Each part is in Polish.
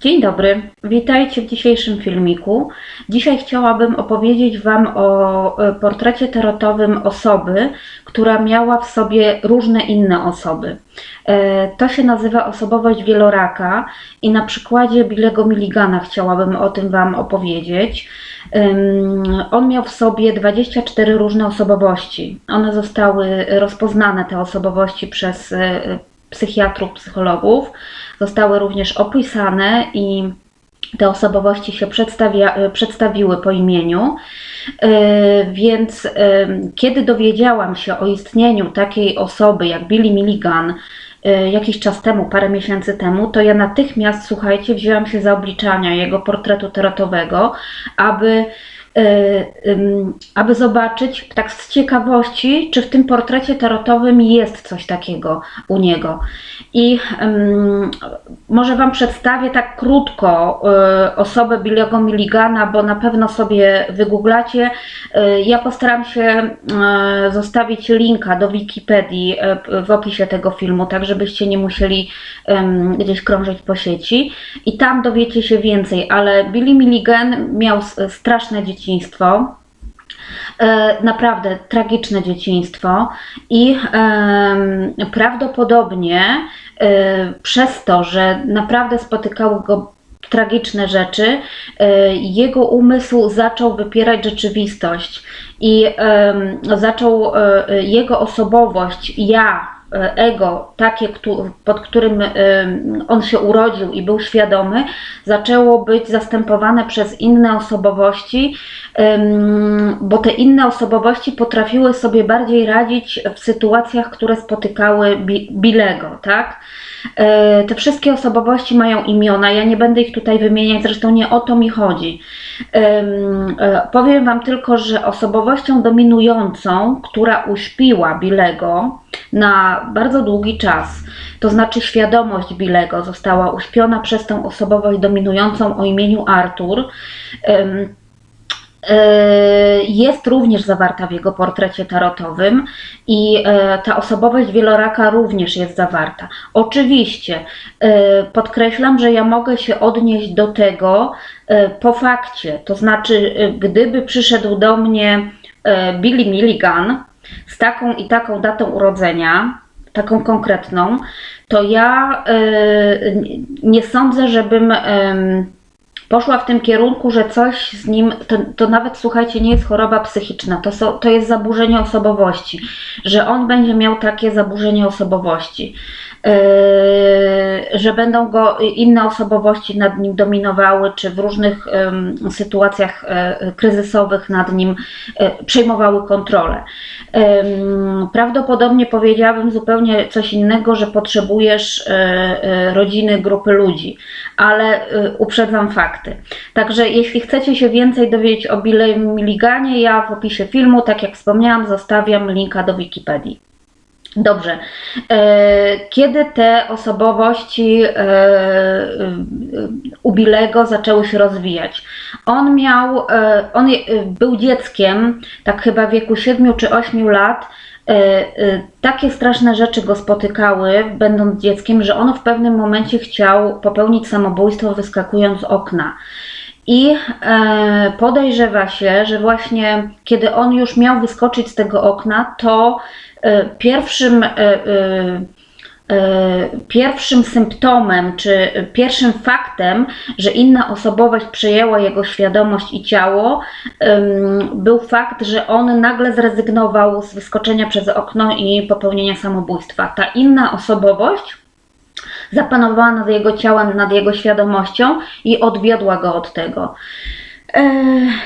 Dzień dobry, witajcie w dzisiejszym filmiku. Dzisiaj chciałabym opowiedzieć Wam o e, portrecie tarotowym osoby, która miała w sobie różne inne osoby. E, To się nazywa osobowość wieloraka i na przykładzie Billego Milligana chciałabym o tym Wam opowiedzieć. On miał w sobie 24 różne osobowości. One zostały rozpoznane, te osobowości, przez e, psychiatrów, psychologów. Zostały również opisane i te osobowości się przedstawia, przedstawiły po imieniu. Yy, Więc yy, kiedy dowiedziałam się o istnieniu takiej osoby jak Billy Milligan jakiś czas temu, parę miesięcy temu, to ja natychmiast, słuchajcie, wzięłam się za obliczania jego portretu tarotowego, aby aby zobaczyć tak z ciekawości, czy w tym portrecie tarotowym jest coś takiego u niego. I może Wam przedstawię tak krótko y, osobę Billy'ego Milligana, bo na pewno sobie wygooglacie. Y, ja postaram się y, zostawić linka do Wikipedii y, w opisie tego filmu, tak żebyście nie musieli gdzieś krążyć po sieci. I tam dowiecie się więcej, ale Billy Milligan miał straszne dzieciństwo. E, naprawdę tragiczne dzieciństwo i prawdopodobnie e, przez to, że naprawdę spotykały go tragiczne rzeczy, e, jego umysł zaczął wypierać rzeczywistość i zaczął jego osobowość, ja, ego, takie, pod którym em, on się urodził i był świadomy, zaczęło być zastępowane przez inne osobowości, bo te inne osobowości potrafiły sobie bardziej radzić w sytuacjach, które spotykały Bi- Billego, tak? E, Te wszystkie osobowości mają imiona, ja nie będę ich tutaj wymieniać, zresztą nie o to mi chodzi. E, Powiem Wam tylko, że osobowością dominującą, która uśpiła Billego na bardzo długi czas, to znaczy świadomość Billego została uśpiona przez tą osobowość dominującą o imieniu Artur. Jest również zawarta w jego portrecie tarotowym i e, ta osobowość wieloraka również jest zawarta. Oczywiście e, podkreślam, że ja mogę się odnieść do tego po fakcie, to znaczy gdyby przyszedł do mnie Billy Milligan z taką i taką datą urodzenia, taką konkretną, to ja nie- sądzę, żebym poszła w tym kierunku, że coś z nim, to, to nawet słuchajcie, nie jest choroba psychiczna, to, są, to jest zaburzenie osobowości, że on będzie miał takie zaburzenie osobowości, yy, że będą go inne osobowości nad nim dominowały, czy w różnych em, sytuacjach e, kryzysowych nad nim e, przejmowały kontrolę. Em, Prawdopodobnie powiedziałabym zupełnie coś innego, że potrzebujesz e, e, rodziny, grupy ludzi, ale e, uprzedzam fakty. Także jeśli chcecie się więcej dowiedzieć o Bille Milliganie, ja w opisie filmu, tak jak wspomniałam, zostawiam linka do Wikipedii. Dobrze. E, Kiedy te osobowości e, e, u Billego zaczęły się rozwijać? On miał, on był dzieckiem, tak chyba w wieku 7 czy 8 lat. E, e, Takie straszne rzeczy go spotykały, będąc dzieckiem, że on w pewnym momencie chciał popełnić samobójstwo, wyskakując z okna. I e, podejrzewa się, że właśnie kiedy on już miał wyskoczyć z tego okna, to pierwszym, pierwszym symptomem, czy pierwszym faktem, że inna osobowość przejęła jego świadomość i ciało, był fakt, że on nagle zrezygnował z wyskoczenia przez okno i popełnienia samobójstwa. Ta inna osobowość zapanowała nad jego ciałem, nad jego świadomością i odwiodła go od tego.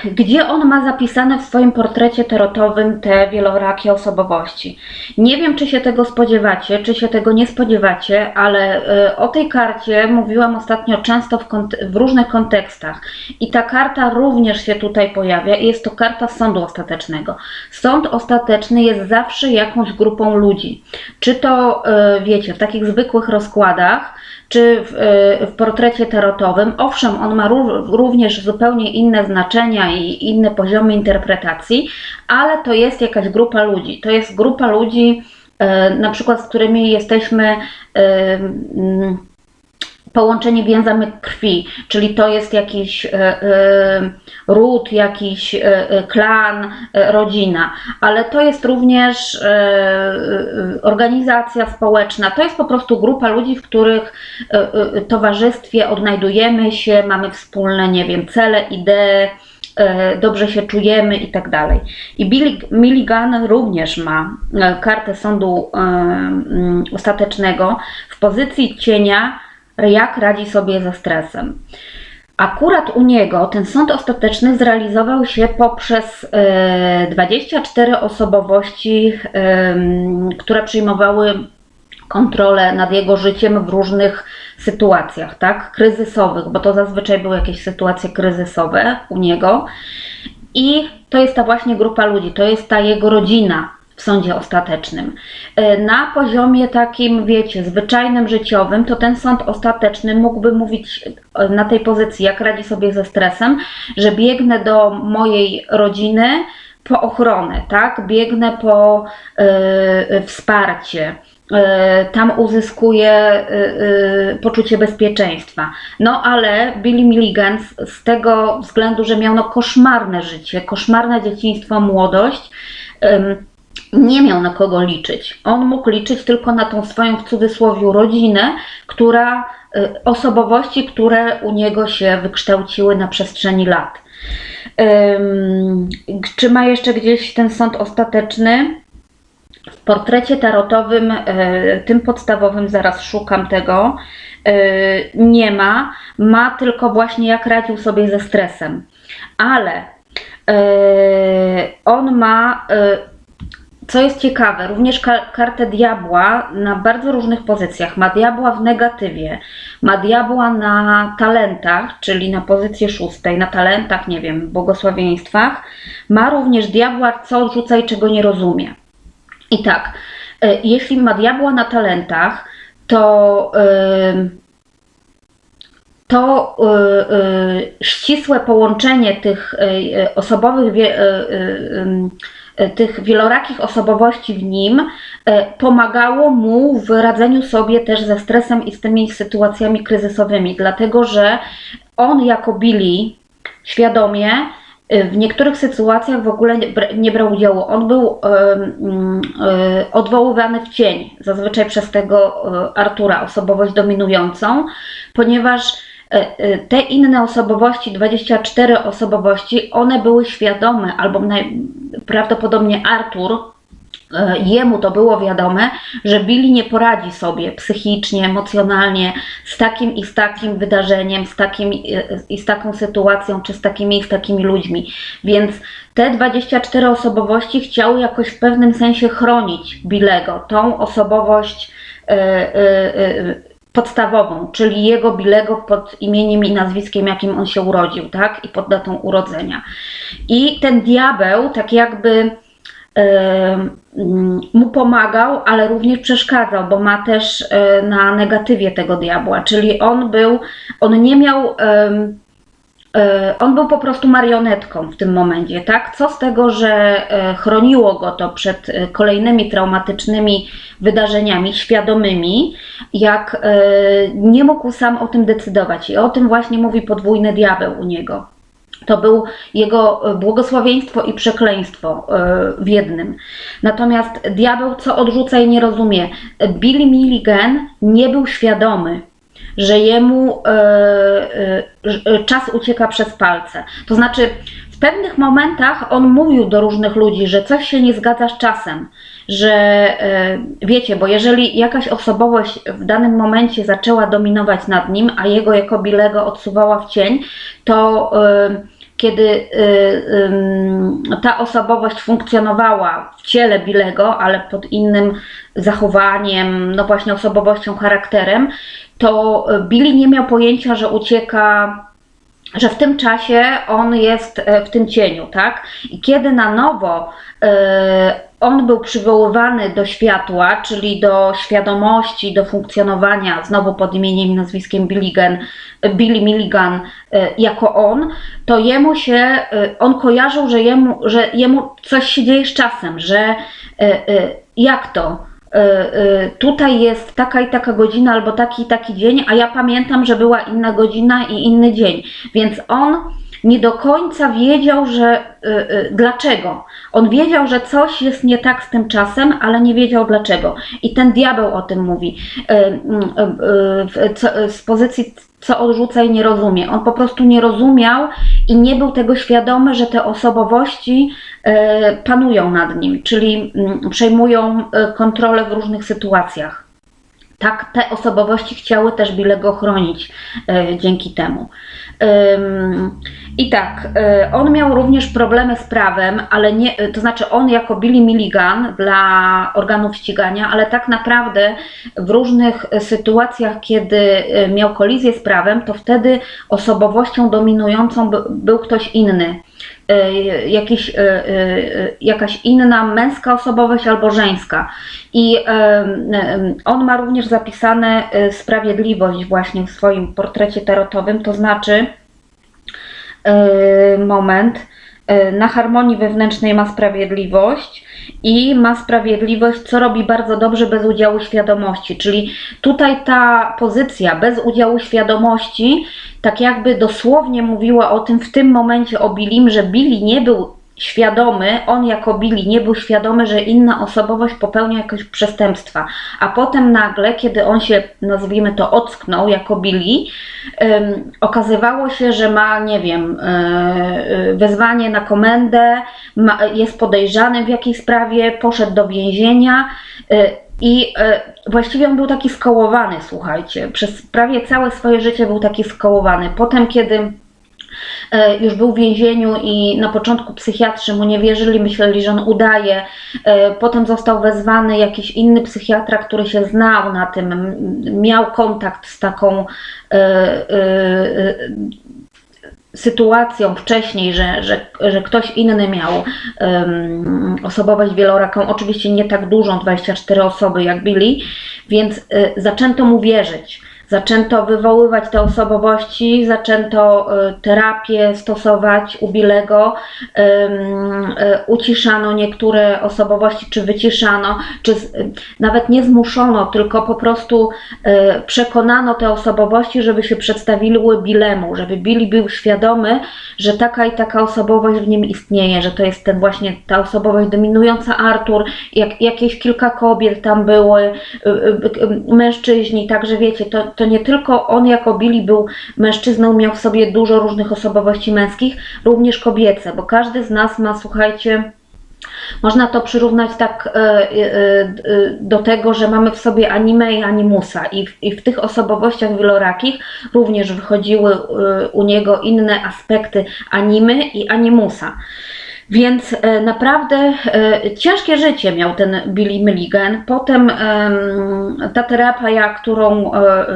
Gdzie on ma zapisane w swoim portrecie tarotowym te wielorakie osobowości? Nie wiem, czy się tego spodziewacie, czy się tego nie spodziewacie, ale e, o tej karcie mówiłam ostatnio często w, w różnych kontekstach. I ta karta również się tutaj pojawia i jest to karta sądu ostatecznego. Sąd ostateczny jest zawsze jakąś grupą ludzi. Czy to, e, wiecie, w takich zwykłych rozkładach, czy w, e, w portrecie tarotowym. Owszem, on ma ró- również zupełnie inne znaczenia i inne poziomy interpretacji, ale to jest jakaś grupa ludzi. To jest grupa ludzi, e, na przykład z którymi jesteśmy e, połączenie więzami krwi, czyli to jest jakiś e, e, ród, jakiś e, klan, rodzina, ale to jest również organizacja społeczna, to jest po prostu grupa ludzi, w których towarzystwie odnajdujemy się, mamy wspólne, nie wiem, cele, idee, dobrze się czujemy i tak dalej. I Billy Milligan również ma kartę sądu ostatecznego w pozycji cienia, jak radzi sobie ze stresem. Akurat u niego ten sąd ostateczny zrealizował się poprzez e, 24 osobowości, em, które przyjmowały kontrolę nad jego życiem w różnych sytuacjach, tak, kryzysowych, bo to zazwyczaj były jakieś sytuacje kryzysowe u niego. I to jest ta właśnie grupa ludzi, to jest ta jego rodzina w sądzie ostatecznym. E, Na poziomie takim, wiecie, zwyczajnym, życiowym, to ten sąd ostateczny mógłby mówić e, na tej pozycji, jak radzi sobie ze stresem, że biegnę do mojej rodziny po ochronę, tak? Biegnę po e, wsparcie. Tam uzyskuję e, e, poczucie bezpieczeństwa. No ale Billy Milligan z, tego względu, że miał no koszmarne życie, koszmarne dzieciństwo, młodość, nie miał na kogo liczyć. On mógł liczyć tylko na tą swoją w cudzysłowie rodzinę, która y, osobowości, które u niego się wykształciły na przestrzeni lat. Czy ma jeszcze gdzieś ten sąd ostateczny? W portrecie tarotowym, y, tym podstawowym, zaraz szukam tego, y, nie ma. Ma tylko właśnie jak radził sobie ze stresem. Ale on ma co jest ciekawe, również ka- kartę diabła na bardzo różnych pozycjach. Ma diabła w negatywie, ma diabła na talentach, czyli na pozycji szóstej, na talentach, nie wiem, błogosławieństwach. Ma również diabła, co odrzuca i czego nie rozumie. I tak, y, jeśli ma diabła na talentach, to y, to y, ścisłe połączenie tych osobowych, tych wielorakich osobowości w nim y, pomagało mu w radzeniu sobie też ze stresem i z tymi sytuacjami kryzysowymi, dlatego że on jako Billy świadomie y, w niektórych sytuacjach w ogóle nie, bra- nie brał udziału. On był odwoływany w cień, zazwyczaj przez tego Artura, osobowość dominującą, ponieważ te inne osobowości, 24 osobowości, one były świadome, albo prawdopodobnie Artur, e, jemu to było wiadome, że Billy nie poradzi sobie psychicznie, emocjonalnie z takim i z takim wydarzeniem, z takim i- z taką sytuacją, czy z takimi i z takimi ludźmi. Więc te 24 osobowości chciały jakoś w pewnym sensie chronić Billego, tą osobowość e, e, e, podstawową, czyli jego Billego pod imieniem i nazwiskiem, jakim on się urodził, tak? I pod datą urodzenia. I ten diabeł tak jakby mu pomagał, ale również przeszkadzał, bo ma też e, na negatywie tego diabła, czyli on był, on nie miał, on był po prostu marionetką w tym momencie, tak? Co z tego, że e, chroniło go to przed e, kolejnymi traumatycznymi wydarzeniami świadomymi, jak e, nie mógł sam o tym decydować. I o tym właśnie mówi podwójny diabeł u niego. To był jego e, błogosławieństwo i przekleństwo e, w jednym. Natomiast diabeł co odrzuca i nie rozumie. Billy Milligan nie był świadomy, że jemu e, e, że czas ucieka przez palce. To znaczy, w pewnych momentach on mówił do różnych ludzi, że coś się nie zgadza z czasem, że e, wiecie, bo jeżeli jakaś osobowość w danym momencie zaczęła dominować nad nim, a jego jako Bilego odsuwała w cień, to e, kiedy y, ta osobowość funkcjonowała w ciele Bilego, ale pod innym zachowaniem, no właśnie osobowością, charakterem, to y, Billy nie miał pojęcia, że ucieka że w tym czasie on jest e, w tym cieniu, tak? I kiedy na nowo e, on był przywoływany do światła, czyli do świadomości, do funkcjonowania, znowu pod imieniem i nazwiskiem Billigan, Billy Milligan e, jako on, to jemu się, e, on kojarzył, że jemu, że jemu coś się dzieje z czasem, że e, e, jak to? Y, tutaj jest taka i taka godzina albo taki i taki dzień, a ja pamiętam, że była inna godzina i inny dzień. Więc on nie do końca wiedział, że y, dlaczego. On wiedział, że coś jest nie tak z tym czasem, ale nie wiedział dlaczego. I ten diabeł o tym mówi z pozycji co odrzuca i nie rozumie. On po prostu nie rozumiał i nie był tego świadomy, że te osobowości e, panują nad nim, czyli mm, przejmują e, kontrolę w różnych sytuacjach. Tak, te osobowości chciały też Billego chronić e, dzięki temu. I tak, e, on miał również problemy z prawem, ale nie, to znaczy on jako Billy Milligan dla organów ścigania, ale tak naprawdę w różnych e, sytuacjach, kiedy e, miał kolizję z prawem, to wtedy osobowością dominującą by- był ktoś inny. E, Jakiś, e, e, jakaś inna męska osobowość albo żeńska. I on ma również zapisane sprawiedliwość właśnie w swoim portrecie tarotowym, to znaczy moment. E, Na harmonii wewnętrznej ma sprawiedliwość i ma sprawiedliwość, co robi bardzo dobrze bez udziału świadomości. Czyli tutaj ta pozycja bez udziału świadomości, tak jakby dosłownie mówiła o tym w tym momencie o Billim, że Billy nie był świadomy, on jako Billy nie był świadomy, że inna osobowość popełnia jakieś przestępstwa. A potem nagle, kiedy on się, nazwijmy to, ocknął jako Billy, em, okazywało się, że ma, nie wiem, e, e, wezwanie na komendę, ma, jest podejrzany w jakiejś sprawie, poszedł do więzienia. e, I właściwie on był taki skołowany, słuchajcie. Przez prawie całe swoje życie był taki skołowany. Potem, kiedy już był w więzieniu i na początku psychiatrzy mu nie wierzyli, myśleli, że on udaje. E, Potem został wezwany jakiś inny psychiatra, który się znał na tym, miał kontakt z taką e, e, e, sytuacją wcześniej, że, że, że ktoś inny miał um, osobowość wieloraką, oczywiście nie tak dużą, 24 osoby jak Billy, więc y, zaczęto mu wierzyć. Zaczęto wywoływać te osobowości, zaczęto y, terapię stosować u Billego, ym, y, uciszano niektóre osobowości, czy wyciszano, czy nawet nie zmuszono, tylko po prostu y, przekonano te osobowości, żeby się przedstawiły Billemu, żeby Billy był świadomy, że taka i taka osobowość w nim istnieje, że to jest ten właśnie ta osobowość dominująca Artur, jak, jakieś kilka kobiet tam były, y, y, y, mężczyźni, także wiecie, to, to nie tylko on jako Billy był mężczyzną, miał w sobie dużo różnych osobowości męskich, również kobiece, bo każdy z nas ma, słuchajcie, można to przyrównać tak e, e, e, do tego, że mamy w sobie anime i animusa i w, i w tych osobowościach wielorakich również wychodziły u niego inne aspekty animy i animusa. Więc e, naprawdę e, ciężkie życie miał ten Billy Milligan. Potem em, ta terapia, którą e,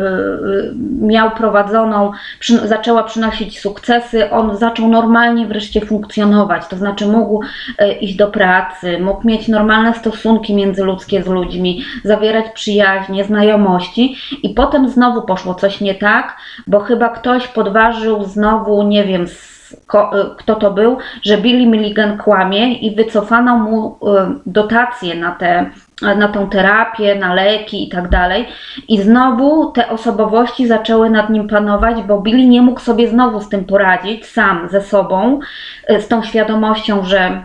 miał prowadzoną, zaczęła przynosić sukcesy. On zaczął normalnie wreszcie funkcjonować, to znaczy mógł iść do pracy, mógł mieć normalne stosunki międzyludzkie z ludźmi, zawierać przyjaźnie, znajomości i potem znowu poszło coś nie tak, bo chyba ktoś podważył znowu, nie wiem, kto to był, że Billy Milligan kłamie i wycofano mu y, dotacje na te na tą terapię, na leki i tak dalej. I znowu te osobowości zaczęły nad nim panować, bo Billy nie mógł sobie znowu z tym poradzić sam ze sobą, y, z tą świadomością, że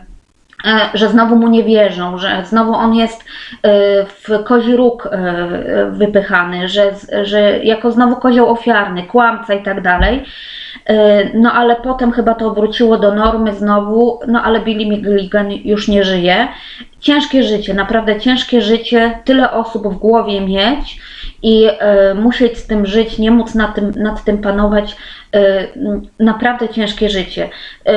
że znowu mu nie wierzą, że znowu on jest e, w kozi róg e, wypychany, że, że jako znowu kozioł ofiarny, kłamca i tak dalej. E, No ale potem chyba to wróciło do normy znowu, no ale Billy Milligan już nie żyje. Ciężkie życie, naprawdę ciężkie życie, tyle osób w głowie mieć i e, musieć z tym żyć, nie móc nad tym, nad tym panować, e, m, naprawdę ciężkie życie. E,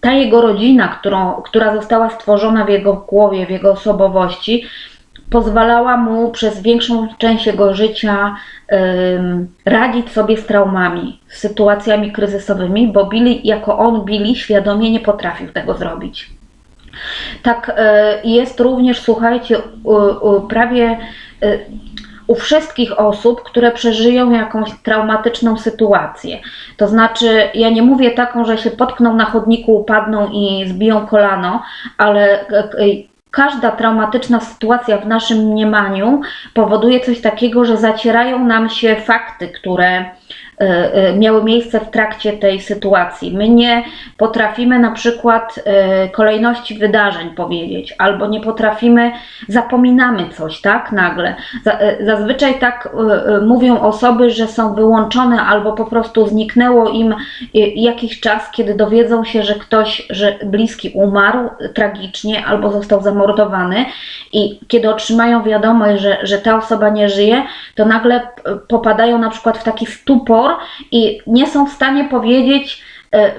ta jego rodzina, którą, która została stworzona w jego głowie, w jego osobowości, pozwalała mu przez większą część jego życia radzić sobie z traumami, z sytuacjami kryzysowymi, bo Billy, jako on, Billy, świadomie nie potrafił tego zrobić. Tak y, jest również, słuchajcie, prawie y, u wszystkich osób, które przeżyją jakąś traumatyczną sytuację. To znaczy, ja nie mówię taką, że się potkną na chodniku, upadną i zbiją kolano, ale e, e, każda traumatyczna sytuacja w naszym mniemaniu powoduje coś takiego, że zacierają nam się fakty, które miały miejsce w trakcie tej sytuacji. My nie potrafimy na przykład e, kolejności wydarzeń powiedzieć, albo nie potrafimy, zapominamy coś, tak, nagle. Zazwyczaj tak mówią osoby, że są wyłączone albo po prostu zniknęło im jakiś czas, kiedy dowiedzą się, że ktoś, że bliski umarł tragicznie albo został zamordowany i kiedy otrzymają wiadomość, że, że ta osoba nie żyje, to nagle popadają na przykład w taki stupor, i nie są w stanie powiedzieć, e,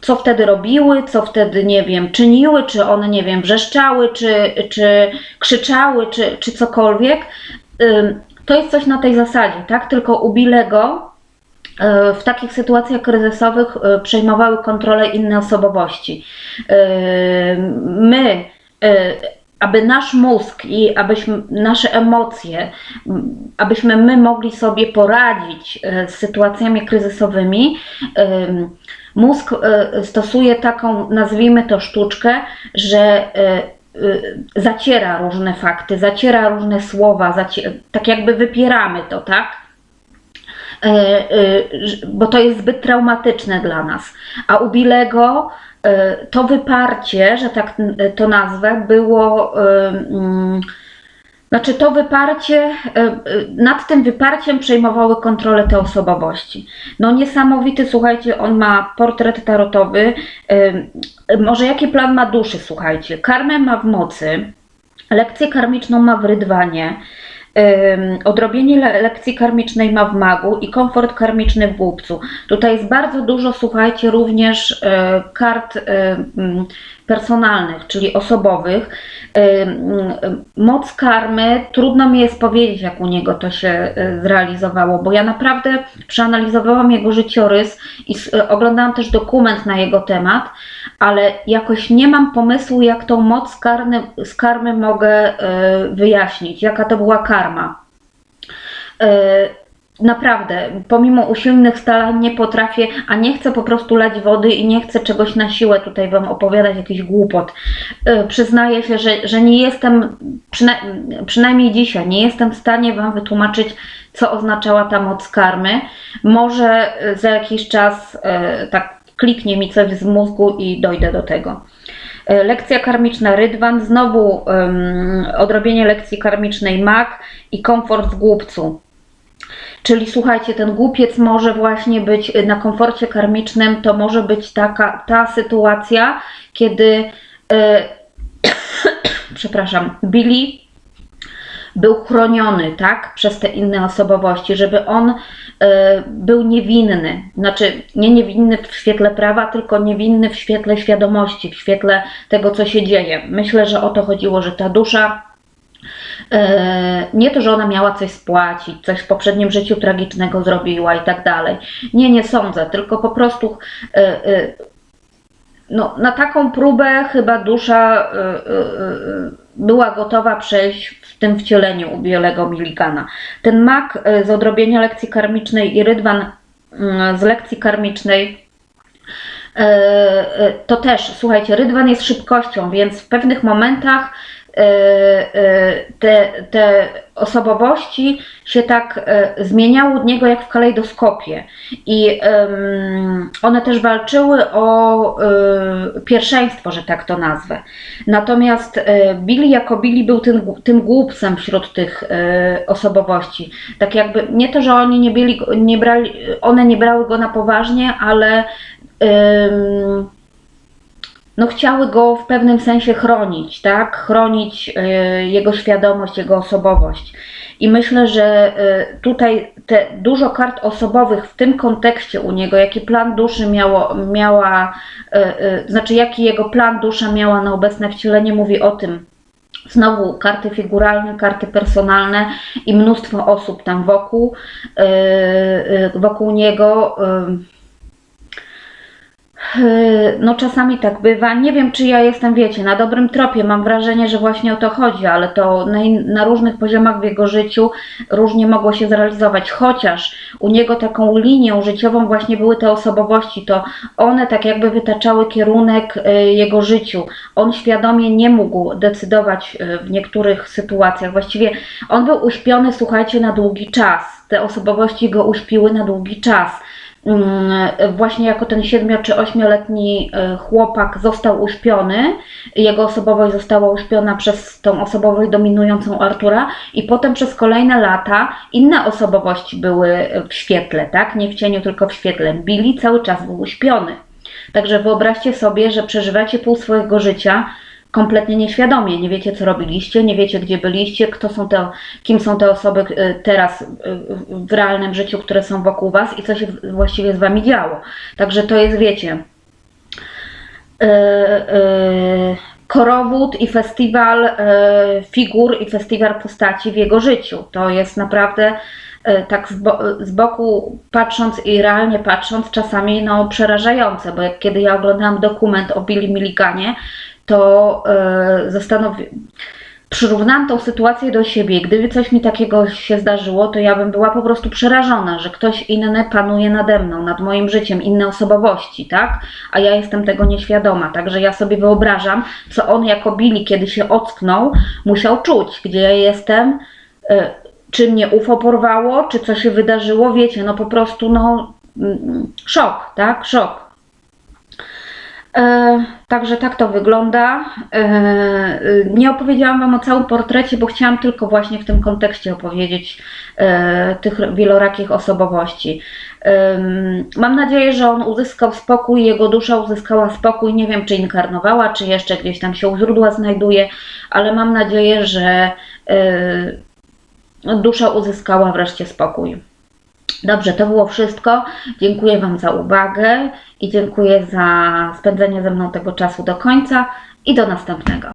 co wtedy robiły, co wtedy, nie wiem, czyniły, czy one, nie wiem, wrzeszczały, czy, czy krzyczały, czy, czy cokolwiek. To jest coś na tej zasadzie, tak? Tylko u Bilego e, w takich sytuacjach kryzysowych e, przejmowały kontrolę inne osobowości. My aby nasz mózg i abyśmy nasze emocje, abyśmy my mogli sobie poradzić e, z sytuacjami kryzysowymi, mózg e, stosuje taką, nazwijmy to sztuczkę, że e, zaciera różne fakty, zaciera różne słowa, tak jakby wypieramy to, tak? Bo to jest zbyt traumatyczne dla nas. A u Bilego to wyparcie, że tak to nazwę, było. E, mm, znaczy, to wyparcie, e, nad tym wyparciem przejmowały kontrolę te osobowości. No niesamowity, słuchajcie, on ma portret tarotowy. Może jaki plan ma duszy, słuchajcie. Karmę ma w mocy, lekcję karmiczną ma w rydwanie, odrobienie lekcji karmicznej ma w magu i komfort karmiczny w głupcu. Tutaj jest bardzo dużo, słuchajcie, również e, kart e, personalnych, czyli osobowych. Moc karmy, trudno mi jest powiedzieć, jak u niego to się e, zrealizowało, bo ja naprawdę przeanalizowałam jego życiorys i oglądałam też dokument na jego temat, ale jakoś nie mam pomysłu, jak tą moc karmy, z karmy mogę wyjaśnić, jaka to była karma. E, naprawdę, pomimo usilnych starań nie potrafię, a nie chcę po prostu lać wody i nie chcę czegoś na siłę tutaj Wam opowiadać, jakiś głupot. E, przyznaję się, że, że nie jestem, przyna przynajmniej dzisiaj, nie jestem w stanie Wam wytłumaczyć, co oznaczała ta moc karmy. Może za jakiś czas e, tak kliknie mi coś z mózgu i dojdę do tego. Lekcja karmiczna Rydwan, znowu um, odrobienie lekcji karmicznej Mag i komfort w głupcu. Czyli słuchajcie, ten głupiec może właśnie być na komforcie karmicznym, to może być taka ta sytuacja, kiedy e, przepraszam, Billy był chroniony, tak, przez te inne osobowości, żeby on e, był niewinny, znaczy nie niewinny w świetle prawa, tylko niewinny w świetle świadomości, w świetle tego, co się dzieje. Myślę, że o to chodziło, że ta dusza nie to, że ona miała coś spłacić, coś w poprzednim życiu tragicznego zrobiła i tak dalej. Nie, nie sądzę, tylko po prostu e, e, no, na taką próbę chyba dusza była gotowa przejść w tym wcieleniu u Biolego. Ten mak z odrobienia lekcji karmicznej i Rydwan mm, z lekcji karmicznej to też, słuchajcie, Rydwan jest szybkością, więc w pewnych momentach E, e, te, te osobowości się tak e, zmieniały od niego jak w kalejdoskopie. I one też walczyły o pierwszeństwo, że tak to nazwę. Natomiast Billy jako Billy był tym, tym głupcem wśród tych osobowości. Tak jakby nie to, że oni nie, byli, nie brali, one nie brały go na poważnie, ale no, chciały go w pewnym sensie chronić, tak? Chronić y, jego świadomość, jego osobowość. I myślę, że y, tutaj te dużo kart osobowych w tym kontekście u niego, jaki plan duszy miało, miała, y, znaczy jaki jego plan dusza miała na obecne wcielenie, mówi o tym. Znowu karty figuralne, karty personalne i mnóstwo osób tam wokół, wokół niego No czasami tak bywa. Nie wiem, czy ja jestem, wiecie, na dobrym tropie. Mam wrażenie, że właśnie o to chodzi, ale to na, na różnych poziomach w jego życiu różnie mogło się zrealizować. Chociaż u niego taką linią życiową właśnie były te osobowości, to one tak jakby wytaczały kierunek y, jego życiu. On świadomie nie mógł decydować y, w niektórych sytuacjach. Właściwie on był uśpiony, słuchajcie, na długi czas. Te osobowości go uśpiły na długi czas. Mm, Właśnie jako ten siedmiu czy ośmioletni y, chłopak został uśpiony, jego osobowość została uśpiona przez tą osobowość dominującą Artura i potem przez kolejne lata inne osobowości były w świetle, tak? Nie w cieniu, tylko w świetle. Billy cały czas był uśpiony. Także wyobraźcie sobie, że przeżywacie pół swojego życia kompletnie nieświadomie. Nie wiecie, co robiliście, nie wiecie, gdzie byliście, kto są te, kim są te osoby y, teraz y, w realnym życiu, które są wokół Was i co się właściwie z Wami działo. Także to jest, wiecie, y, korowód i festiwal figur i festiwal postaci w jego życiu. To jest naprawdę tak z, bo, z boku patrząc i realnie patrząc czasami no, przerażające, bo jak kiedy ja oglądałam dokument o Billy Milliganie, to y, zastanowi... Przyrównałam tą sytuację do siebie. Gdyby coś mi takiego się zdarzyło, to ja bym była po prostu przerażona, że ktoś inny panuje nade mną, nad moim życiem, inne osobowości, tak? A ja jestem tego nieświadoma. Także ja sobie wyobrażam, co on jako Billy, kiedy się ocknął, musiał czuć, gdzie ja jestem, y, czy mnie UFO porwało, czy co się wydarzyło, wiecie, no po prostu, no, mm, szok, tak? Szok. E, Także tak to wygląda. E, e, Nie opowiedziałam Wam o całym portrecie, bo chciałam tylko właśnie w tym kontekście opowiedzieć tych wielorakich osobowości. Mam nadzieję, że on uzyskał spokój, jego dusza uzyskała spokój. Nie wiem, czy inkarnowała, czy jeszcze gdzieś tam się u źródła znajduje, ale mam nadzieję, że dusza uzyskała wreszcie spokój. Dobrze, to było wszystko. Dziękuję Wam za uwagę i dziękuję za spędzenie ze mną tego czasu do końca i do następnego.